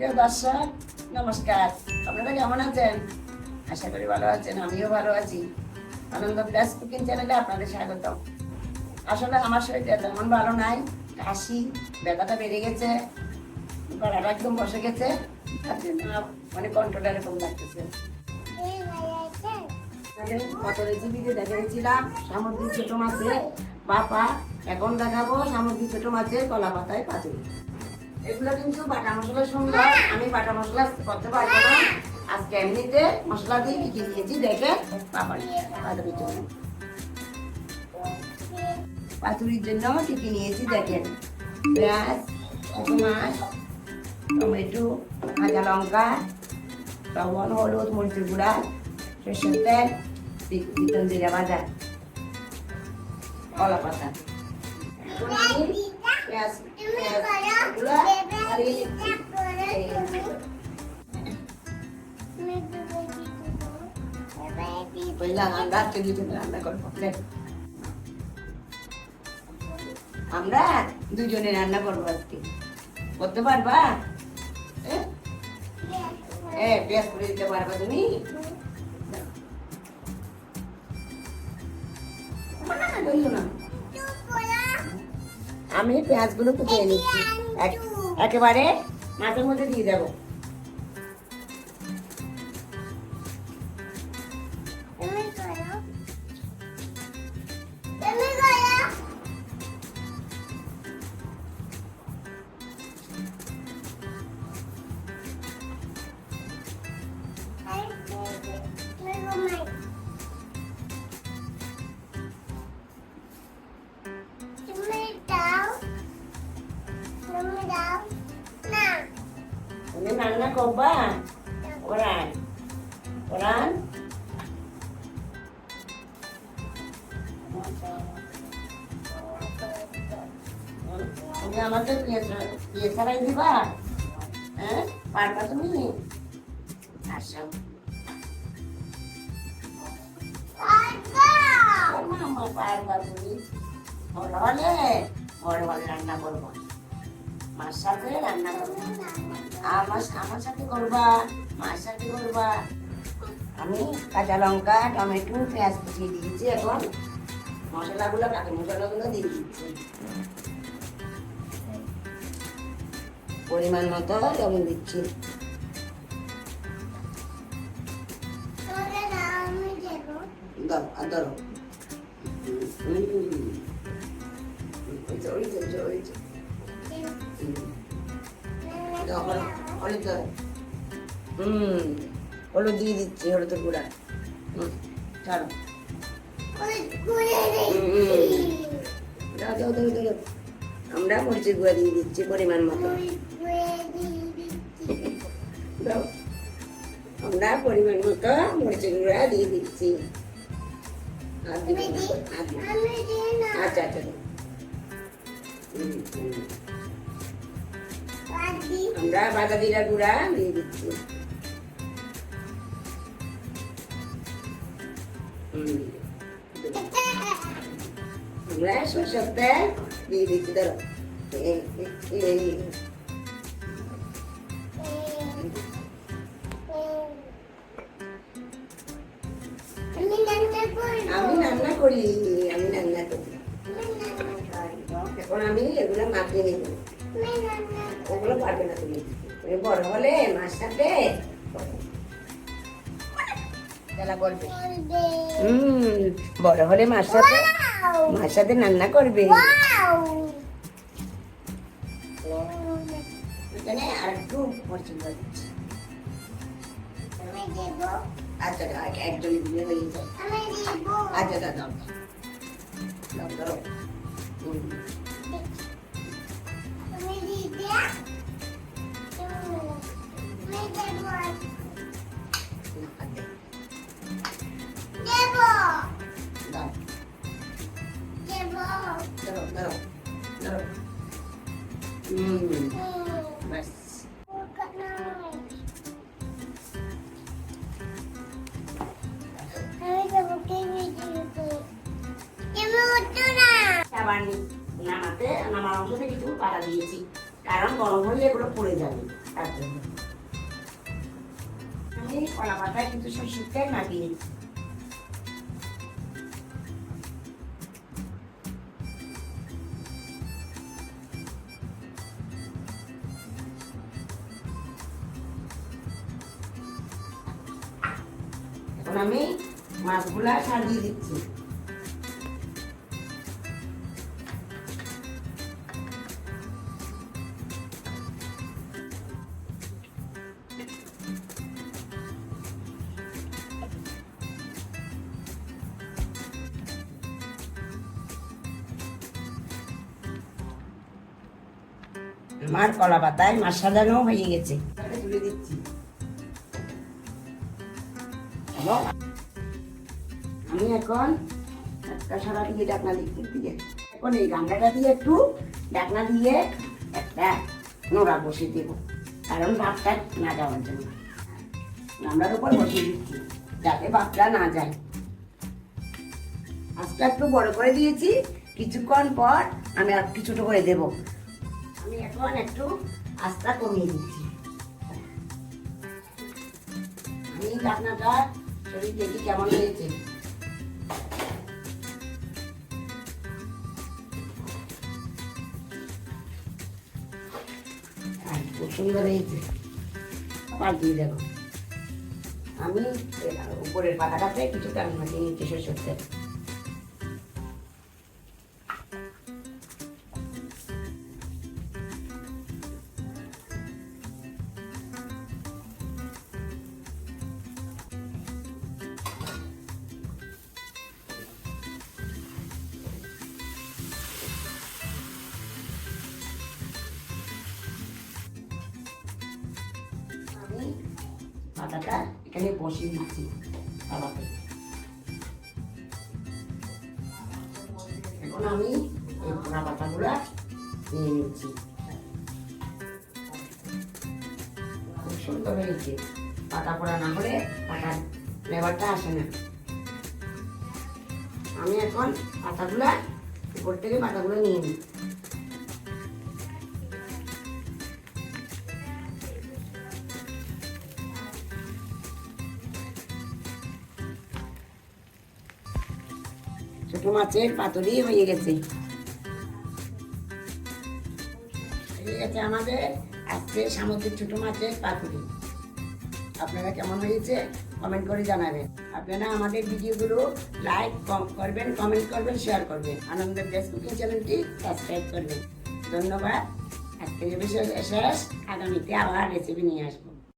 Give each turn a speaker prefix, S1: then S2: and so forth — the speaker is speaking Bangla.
S1: প্রিয় দর্শক, নমস্কার। আপনারা কেমন আছেন? আশা করি ভালো আছেন, আমিও ভালো আছি। আনন্দ প্লাস কুকিং চ্যানেলে আপনাদের স্বাগতম। আসলে আমার শরীরটা তেমন ভালো নাই, কাশি, ব্যথাটা বেড়ে গেছে, গলাটা একদম বসে গেছে, তার জন্য মানে কন্ট্রোলটা এরকম লাগতেছে। গত রেসিপিতে দেখিয়েছিলাম সামুদ্রিক ছোট মাছের বাপা এখন দেখাবো সামুদ্রিক ছোট মাছের কলা পাতায় পাতুরি এগুলো কিন্তু বাটা মশলা সুন্দর আমি বাটা মশলা করতে পারব না। আজকে এমনিতে মশলা দিয়ে বিক্রি দিয়েছি, দেখে পাপাড়ি পাতুরির জন্য টিকি নিয়েছি দেখেন। পেঁয়াজ মাছ টমেটো, কাঁচা লঙ্কা, লবণ, হলুদ, মরিচের গুঁড়া, সরষের তেল বিতন জিরা ভাজা কলা পাতা পেঁয়াজ পেঁয়াজগুলো ছাড়িয়ে নিচ্ছি। পয়লা আমরা আজকে দুজনে রান্না করব দেখ। আমরা দুজনে রান্না করব আজকে করতে পারবা হ্যাঁ? এ পেঁয়াজ করে দিতে পারবা তুমি না, না, ধরিও না। আমি পেঁয়াজগুলো কুটিয়ে নিচ্ছি। এক- একেবারে মাছের মধ্যে দিয়ে দেবো। রান্না করবা ওরান ওরান তুমি আমাকে বিয়ে ছাড়াই দিবা হ্যাঁ? পারবা তুমি? আসো পারবা তুমি? বড় হলে বড় হলে রান্না করব। মার সাথে রান্না করব। আমার আমার সাথে করবা মার সাথে করবা। আমি কাঁচা লঙ্কা টমেটো পেঁয়াজ কুচিয়ে দিয়েছি এখন। মশলাগুলো কাঁচা মশলাগুলো দিয়ে দিচ্ছি। পরিমাণ মতো লবণ দিচ্ছি। ধরো ওই তো, ওই তো, ওই তো, ওই তো। হুম। হলুদ, হলুদ হলুদ দিয়ে দিচ্ছি হলুদের গুঁড়া হুম ছাড়ো দাও দাও আমরা মরিচের গুঁড়া দিয়ে দিচ্ছি পরিমাণ মতো আমরা পরিমাণ মতো মরিচের গুঁড়া দিয়ে দিচ্ছি না। আচ্ছা আচ্ছা হুম, হুম। আমরা বাদা জিরা গুঁড়া দিয়ে দিচ্ছি। আমরা সরষের তেল দিয়ে দিচ্ছি ধরো। এই, এই, এই। আমি রান্না করি। আমি রান্না করি। এখন আমি এগুলো মাখিয়ে নেব। ওগুলো পারবে না তুমি। বড় হলে হুম বড় হলে মার সাথে মার সাথে রান্না করবে। আর একটু আচ্ছা এক- একজন দিলে হয়ে যায়। আচ্ছা দাও দাও দাও। নামাতে নামার অংশতে কিছু পাতা দিয়েছি কারণ গরম হলে এগুলো পড়ে যাবে তার জন্য। কলা কিন্তু আমি মাছগুলা সাজিয়ে দিচ্ছি। আমার কলা পাতায় মাছ সাজানো হয়ে গেছে। তুলে দিচ্ছি আমি এখন একটা সারা দিয়ে ডাকনা দিচ্ছি দিয়ে এখন এই গামলাটা দিয়ে একটু ডাকনা দিয়ে একটা নোড়া বসিয়ে দেবো। কারণ ভাতটা না যাওয়ার জন্য। গামলার উপর বসিয়ে দিচ্ছি, যাতে ভাতটা না যায়। আজকে একটু বড় করে দিয়েছি, কিছুক্ষণ পর আমি আর একটু ছোট করে দেবো। আমি এখন একটু আস্তা কমিয়ে দিচ্ছি। আমি ঢাকনাটা শরীর দেখি কেমন হয়েছে। খুব সুন্দর হয়েছে। দেখো আমি উপরের পাতাটাতে কিছুটা নিচ্ছি সরষের তেল পাতাটা এখানে বসিয়ে দিচ্ছি তাওয়াতে এখন আমি এই পোড়া পাতাগুলা নিয়ে নিচ্ছি। খুব সুন্দর হয়েছে। পাতা পোড়া না হলে পাতার ফ্লেভারটা আসে না। আমি এখন পাতাগুলা উপর থেকে পাতাগুলো নিয়ে নিই। ছোট মাছের পাতুরি হয়ে গেছে। হয়ে গেছে আমাদের আজকে সামুদ্রিক ছোট মাছের পাতুরি। আপনারা কেমন হয়েছে? কমেন্ট করে জানাবেন। আপনারা আমাদের ভিডিওগুলো লাইক করবেন কমেন্ট করবেন শেয়ার করবেন। আনন্দের দেশ কুকিং চ্যানেলটি সাবস্ক্রাইব করবেন। ধন্যবাদ। আজকে বিষয় শেষ। আগামীতে আবার রেসিপি নিয়ে আসব।